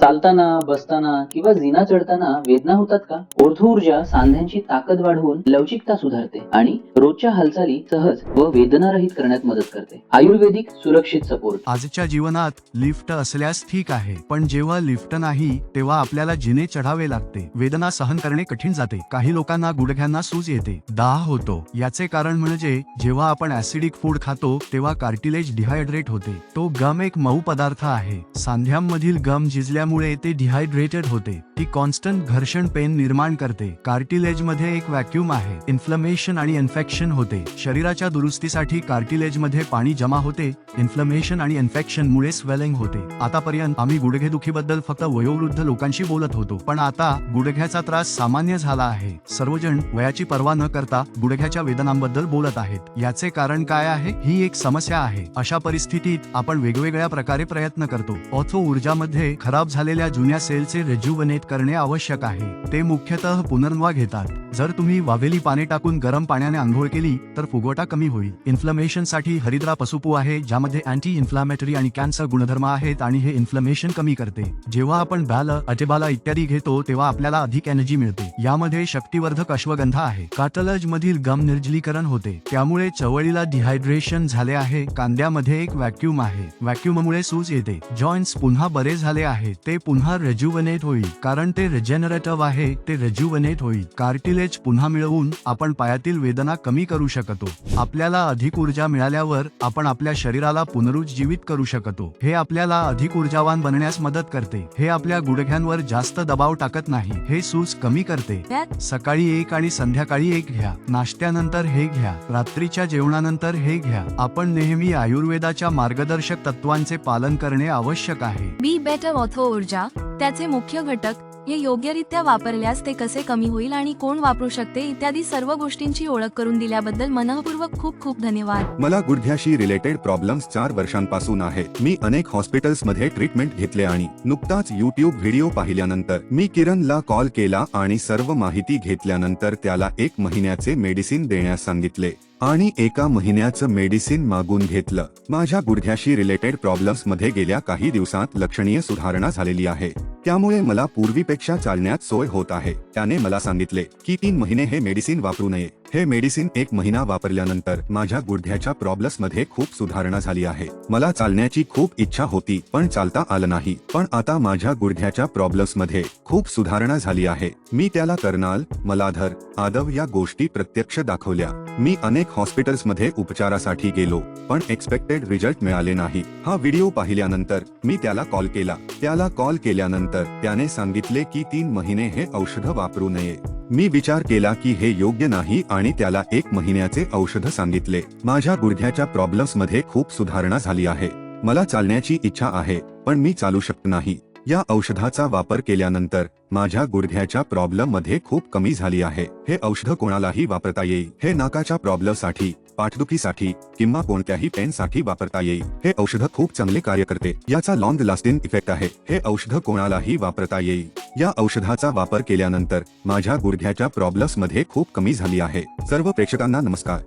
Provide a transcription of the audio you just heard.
चालताना बसताना किंवा जिना चढताना वेदना होतात का? ओर्थो ऊर्जा सांध्यांची ताकद वाढवून लवचिकता सुधारते आणि रोजच्या हालचाली सहज व वेदनारहित करण्यात मदत करते. आयुर्वेदिक सुरक्षित सपोर्ट. आजच्या जीवनात लिफ्ट असल्यास ठीक आहे पण जेव्हा लिफ्ट नाही तेव्हा आपल्याला जिने चढावे लागते. वेदना सहन करणे कठीण जाते. काही लोकांना गुडघ्यांना सूज येते. दाह होतो. याचे कारण म्हणजे जेव्हा आपण ऍसिडिक फूड खातो तेव्हा कार्टिलेज डिहायड्रेट होते. तो गम एक मऊ पदार्थ आहे. सांध्यांमधील गम त्यामुळे ते डिहायड्रेटेड होते. ती कॉन्स्टंट घर्षण पेन निर्माण करते. कार्टिलेजमध्ये एक व्हॅक्यूम आहे. इन्फ्लमेशन आणि इन्फेक्शन होते. शरीराच्या दुरुस्तीसाठी कार्टिलेजमध्ये पाणी जमा होते. इन्फ्लमेशन आणि इन्फेक्शन मुळे स्वेलिंग होते. आतापर्यंत आम्ही गुडघेदुखीबद्दल फक्त वयोवृद्ध लोकांशी बोलत होतो. पण आता गुडघ्याचा त्रास सामान्य झाला आहे. सर्वजण वयाची पर्वा न करता गुडघ्याच्या वेदनांबद्दल बोलत आहेत. याचे कारण काय आहे? ही एक समस्या आहे. अशा परिस्थितीत आपण वेगवेगळ्या प्रकारे प्रयत्न करतो. ऑथो ऊर्जामध्ये खराब झालेल्या जुन्या सेलचे रेज्युवनेट करणे आवश्यक आहे. ते मुख्यतः पुनर्वा घेतात. जर तुम्ही वावेली पाने टाकून गरम पाण्याने आंघोळ केली तर फुगोटा कमी होईल. इन्फ्लमेशनसाठी हरिद्रा पसुपू आहे ज्यामध्ये अँटी इन्फ्लामेटरी आणि कॅन्सर गुणधर्म आहेत आणि हे इन्फ्लमेशन कमी करते. जेव्हा आपण बॅल अटेबाला इत्यादी घेतो तेव्हा आपल्याला अधिक एनर्जी मिळते. यामध्ये शक्तिवर्धक अश्वगंधा आहे. कार्टलज मधील गम निर्जलीकरण होते. त्यामुळे चवळीला डिहायड्रेशन झाले आहे. कांद्यामध्ये एक व्हॅक्यूम आहे. व्हॅक्यूममुळे सूज येते. जॉईंट्स पुन्हा बरे झाले आहे. ते पुन्हा रेज्युवनेट होईल. कारण ते रिजेनरेटिव्ह आहे. ते रेज्युवनेट होईल. कार्टिलेज पुन्हा मिळवून आपण पायातील वेदना कमी करू शकतो. आपल्याला अधिक ऊर्जा मिळाल्यावर आपण आपल्या शरीराला पुनरुज्जीवित करू शकतो. हे आपल्याला अधिक ऊर्जावान बनण्यास मदत करते. हे आपल्या गुडघ्यांवर जास्त दबाव टाकत नाही. हे सूज कमी करते. सकाळी एक आणि संध्याकाळी एक घ्या. नाश्त्यानंतर हे घ्या. रात्रीच्या जेवणानंतर हे घ्या. आपण नेहमी आयुर्वेदाच्या मार्गदर्शक तत्वांचे पालन करणे आवश्यक आहे. बी बेटर ऑथो ऊर्जा त्याचे मुख्य घटक हे योग्यरित्या वापरल्यास ते कसे कमी होईल आणि कोण वापरू शकते इत्यादी सर्व गोष्टींची ओळख करून दिल्याबद्दल मनःपूर्वक खूप खूप धन्यवाद. मला गुडघ्याशी रिलेटेड प्रॉब्लेम्स चार वर्षांपासून आहे मी अनेक हॉस्पिटल्समध्ये ट्रीटमेंट घेतले आणि नुकताच युट्यूब व्हिडिओ पाहिल्यानंतर मी किरणला कॉल केला आणि सर्व माहिती घेतल्यानंतर त्याला एक महिन्याचे मेडिसिन देण्यास सांगितले आणि एका महिन्याचं मेडिसिन मागून घेतलं. माझ्या गुडघ्याशी रिलेटेड प्रॉब्लेम्समध्ये गेल्या काही दिवसात लक्षणीय सुधारणा झालेली आहे. त्यामुळे मला पूर्वीपेक्षा चालण्यात सोय होत आहे. त्याने मला सांगितले की तीन महिने हे मेडिसिन वापरू नये. हे मेडिसिन एक महिना वापरल्यानंतर माझ्या गुडघ्याच्या प्रॉब्लेम्समध्ये खूप सुधारणा झाली आहे. मला चालण्याची खूप इच्छा होती पण चालता आलं नाही. पण आता माझ्या गुडघ्याच्या प्रॉब्लेम्समध्ये खूप सुधारणा झाली आहे. मी त्याला कर्नाल मलाधर आदव या गोष्टी प्रत्यक्ष दाखवल्या. मी अनेक हॉस्पिटल्समध्ये उपचारासाठी गेलो पण एक्सपेक्टेड रिझल्ट मिळाले नाही. हा व्हिडिओ पाहिल्यानंतर मी त्याला कॉल केला. त्याला कॉल केल्यानंतर त्याने सांगितले की तीन महिने हे औषध वापरू नये. मी विचार केला की हे योग्य नाही आणि त्याला एक महिन्याचे औषध सांगितले. माझ्या गुडघ्याच्या प्रॉब्लेम्समध्ये खूप सुधारणा झाली आहे. मला चालण्याची इच्छा आहे पण मी चालू शकत नाही. या औषधाचा वापर केल्यानंतर माझ्या गुडघ्याच्या प्रॉब्लेममध्ये खूप कमी झाली आहे. हे औषध कोणालाही वापरता येईल. हे नाकाच्या प्रॉब्लेमसाठी पाठदुखीसाठी किंवा कोणत्याही पेन साठी वापरता येईल. हे औषध खूप चांगले कार्य करते. याचा लॉंग लास्टिंग इफेक्ट आहे. हे औषध कोणालाही वापरता येईल. या औषधाचा वापर केल्यानंतर माझ्या गुडघ्याच्या प्रॉब्लेम्समध्ये खूप कमी झाली आहे. सर्व प्रेक्षकांना नमस्कार.